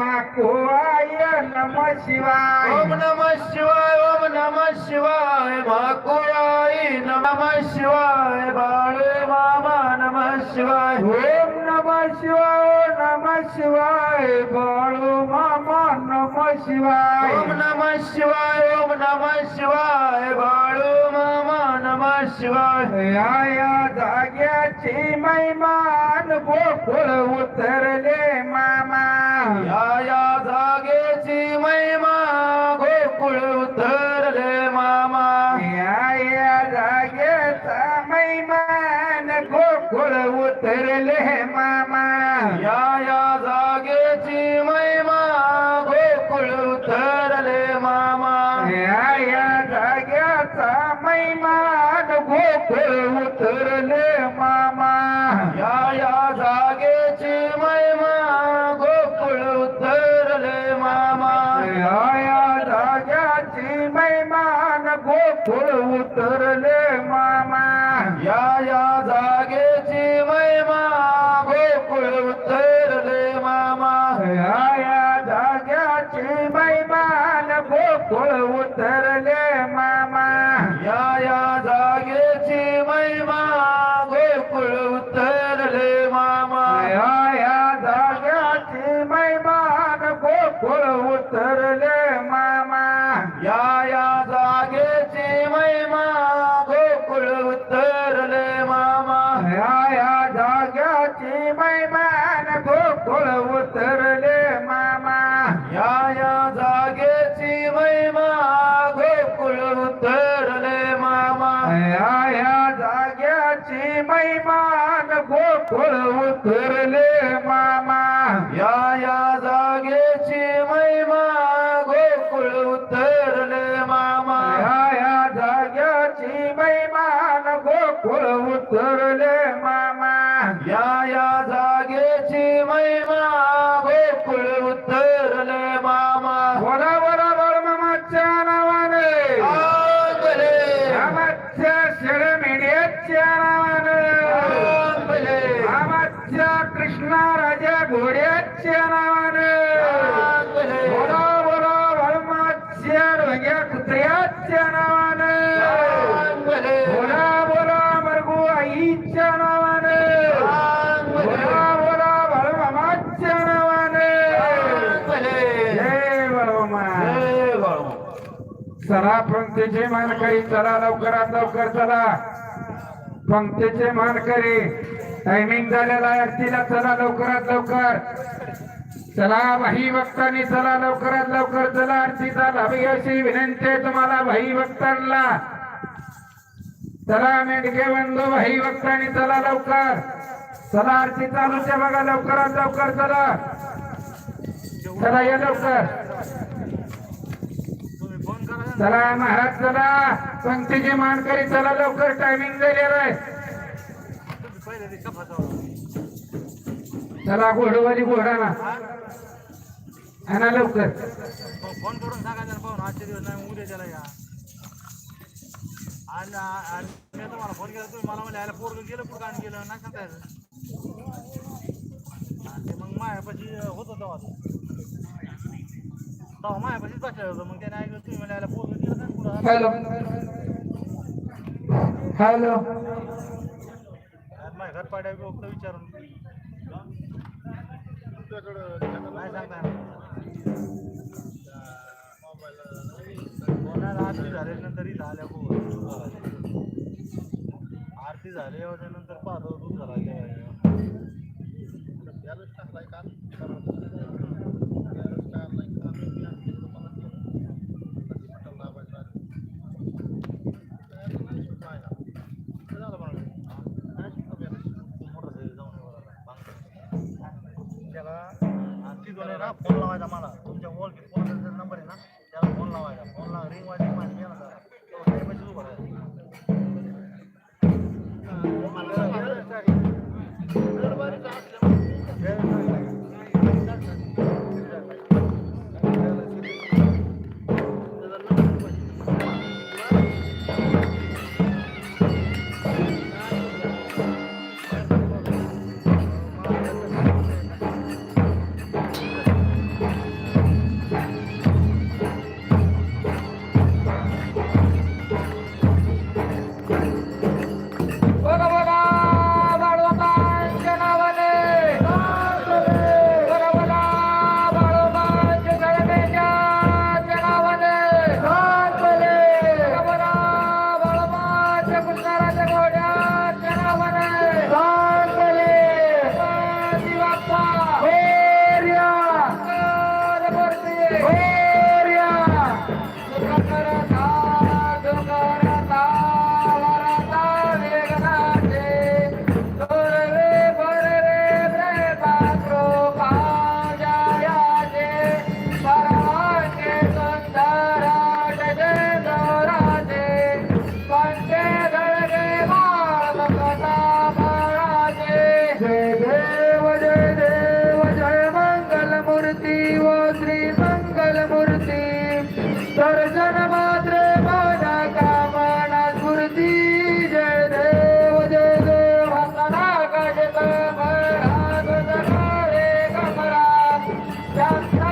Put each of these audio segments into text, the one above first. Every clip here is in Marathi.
माकोवाय नम शिवाय। ओम नम शिवाय ओम नम शिवाय भाकुळाई नम शिवाय बाळे मामा नम शिवाय। ओम नम शिवाय नम शिवाय बाळू नम शिवाय ओम नम शिवाय ओम नम शिवाय बाळू मामा नम शिवाय. या या जाग्याची मैमान गोकुळ उतरले मामा. या या जागेची महिमा गोकुळ उतरले मामा. या या जागेचा मैमान गोकुळ उतरले मामा पंक्तीचे मानकरी चला लवकरात लवकर चला. पंक्तीचे मानकरी टायमिंग झालेला आहे आरतीला चला लवकरात लवकर. चला भाई भक्तांनी चला लवकरात लवकर चला. आरतीचा लाभी अशी विनंती आहे तुम्हाला भाई भक्तांना. चला मेंढके बंधू भाई भक्तांनी चला लवकर. चला आरती चालूच्या बघा लवकरात लवकर चला. चला या लवकर. चला महाराज चला. पंक्तीचे मानकरी चला लवकर टायमिंग झालेलं आहे. चला घोडवारी घोडाला. आणा लवकर. फोन करून सांगायचं ना पाहून आजच्या दिवस नाही उद्या त्याला या आणि मी तुम्हाला फोन केला तुम्ही मला म्हणजे पोरग गेलं पुढं आणि गेलं नाही सांगता येतं ते मग मायापाशी होत होतं तेव्हा तेव्हा मायापाशीच बसलेलं होतं मग त्याने ऐकलं तुम्ही म्हणजे पोरग हॅलो. हॅलो. घर पाड्या फक्त विचारून. नाही आरती झाल्यानंतर इथं आल्या हो. आरती झाली त्यानंतर पाहतो दूध झाला everyone. Let's go.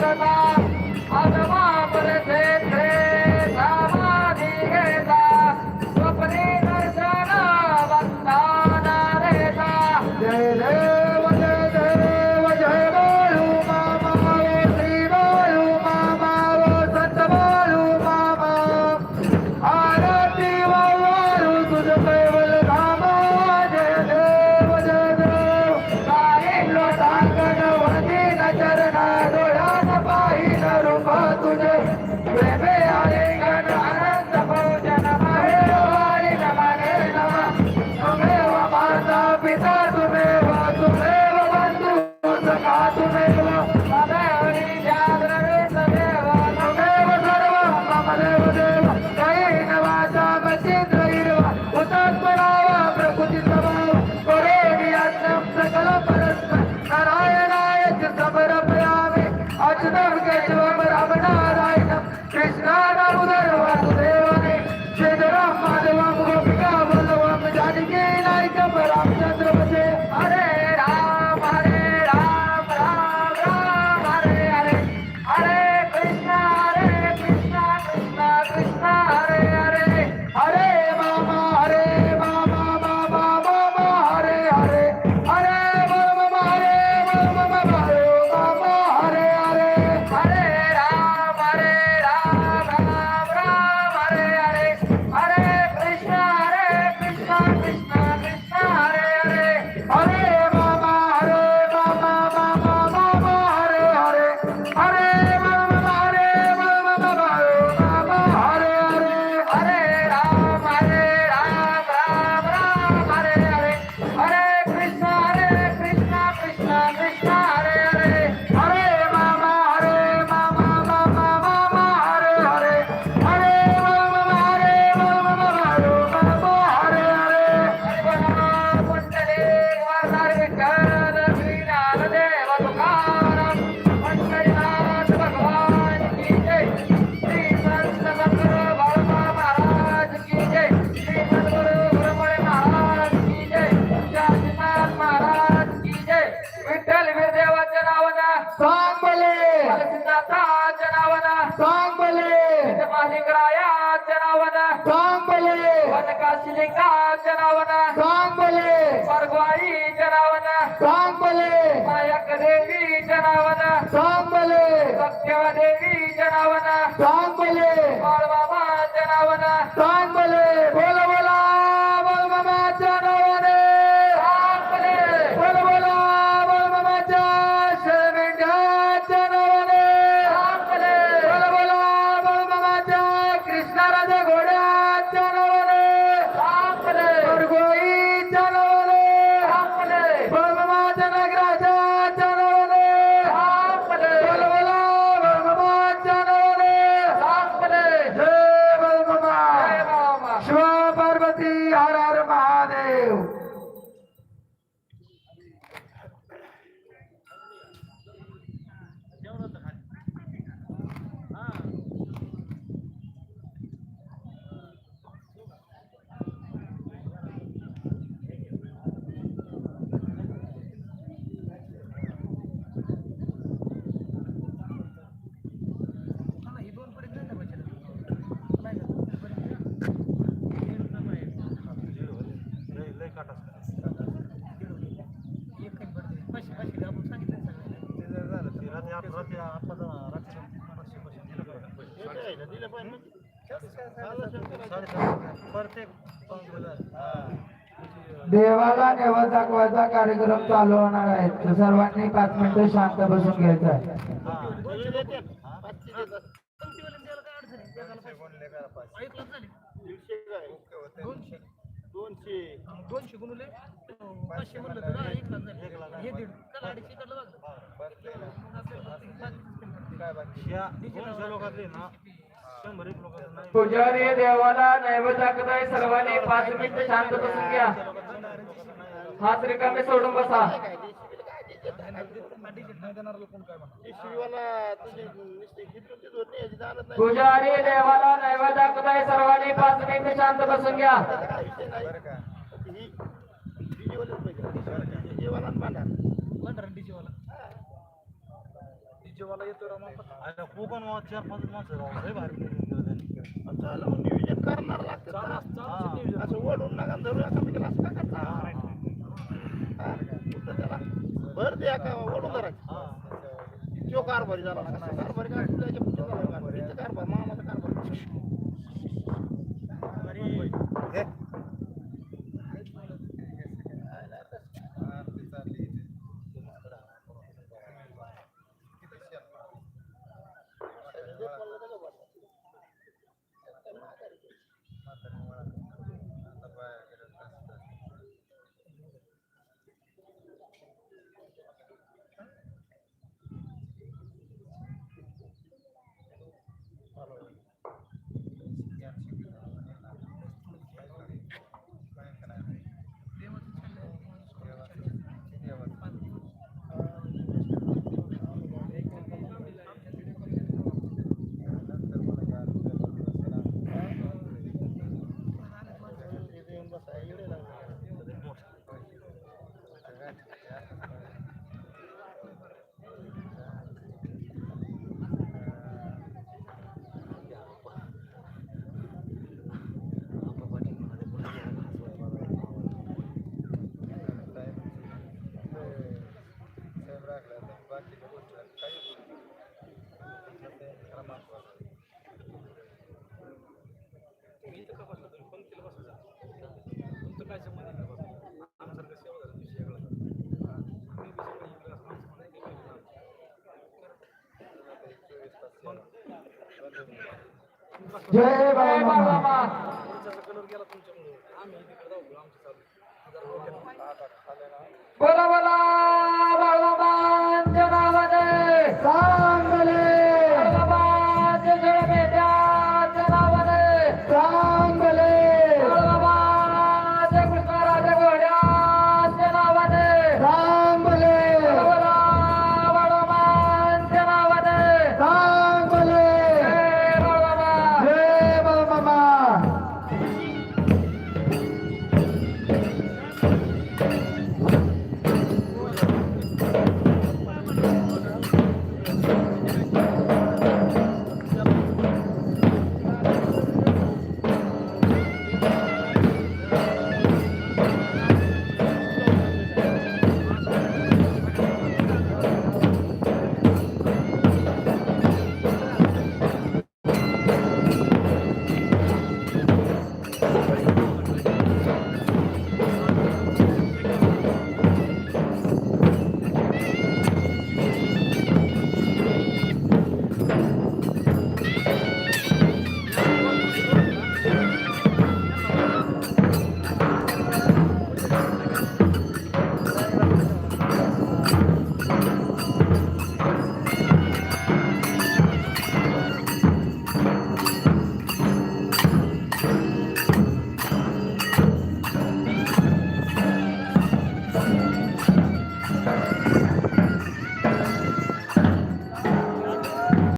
Bye-bye. देवाला नेवळ दाखवायचा कार्यक्रम चालू होणार आहे. तर सर्वांनी पाच मिनिटं शांत बसून घ्यायचं आहे. दोनशे. दोनशे गुणले. पाचशे तर एक लाख. हे दीड. अडीचशे बघ. या दोनशे लोकातले ना शंभर एक लोकांचं नाही. पुजारी देवाला नैवेद्य दाखवताय सर्वांनी पाच मिनिटं शांत बसून घ्या. हात रिकामे सोडून बसा. पुजारी देवाला नैवेद्य दाखवताय सर्वांनी पाच मिनिटं शांत बसून घ्या. अरे कोकण वा चार पाच माणसं राव लय भारी नियोजन केलं त्यांनी. हा. भर द्या का ओढून धरायचं हा. तो कारभारी झाला कारभारी काय झाला कारभार इथं कारभार मामाचा कारभार. जय जय बाबा बोला बोला.